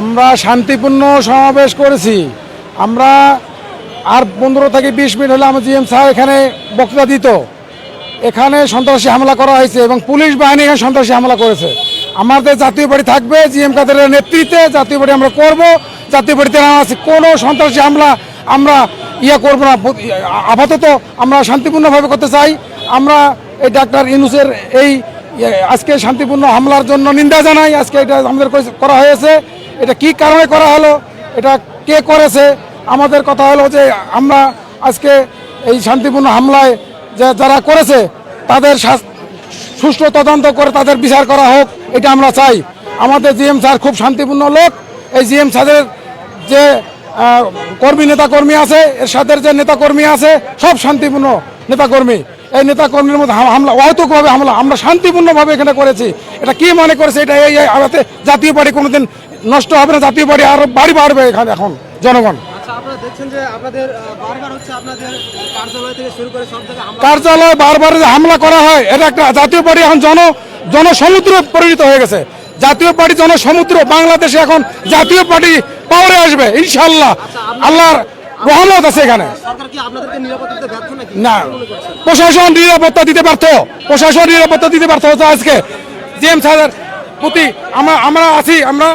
আমরা শান্তিপূর্ণ সমাবেশ করেছি। আমরা আর পনেরো থেকে বিশ মিনিট হলে আমার জিএম স্যার এখানে বক্তৃতা দিত। এখানে সন্ত্রাসী হামলা করা হয়েছে এবং পুলিশ বাহিনী এখানে সন্ত্রাসী হামলা করেছে। আমাদের জাতীয় পার্টি থাকবে, জিএম কাদের নেতৃত্বে জাতীয় পার্টি আমরা করব। জাতীয় পার্টিতে আছে কোনো সন্ত্রাসী হামলা আমরা ইয়ে করব না। আপাতত আমরা শান্তিপূর্ণভাবে করতে চাই। আমরা এই ডাক্তার ইনুসের এই আজকে শান্তিপূর্ণ হামলার জন্য নিন্দা জানাই। আজকে এটা আমাদের করা হয়েছে। এটা কি কারণে করা হলো? এটা কে করেছে? আমাদের কথা হলো যে আমরা আজকে এই শান্তিপূর্ণ হামলায় যে যারা করেছে, তাদের সুষ্ঠু তদন্ত করে তাদের বিচার করা হোক, এটা আমরা চাই। আমাদের জিএম স্যার খুব শান্তিপূর্ণ লোক। এই জিএম স্যারের যে কর্মী নেতা কর্মী আছে এর সাথে যে নেতা কর্মী আছে সব শান্তিপূর্ণ নেতা কর্মী এই নেতা কর্মীর মধ্যে হাম- হামলা অহেতুকভাবে হামলা আমরা শান্তিপূর্ণভাবে এখানে করেছি। এটা কি মনে করেছে? এটা এই জাতীয় পার্টি কোনোদিন নষ্ট হবে না জাতীয় পার্টি আরও বাড়ি বাড়বে এখানে এখন জনগণ। আচ্ছা কার্যালয় বারবার হামলা করা হয় এটা একটা জাতীয় পার্টি এখন জন জনসমুদ্র পরিণত হয়ে গেছে। জাতীয় পার্টি জনসমুদ্র বাংলাদেশে এখন জাতীয় পার্টি পাওয়ারে আসবে ইনশাল্লাহ আল্লাহর রহমত আছে এখানে। না? প্রশাসন নিরাপত্তা দিতে পারত প্রশাসন নিরাপত্তা দিতে পারত আজকে। জিএম সাহেবের প্রতি আমরা আমরা আছি আমরা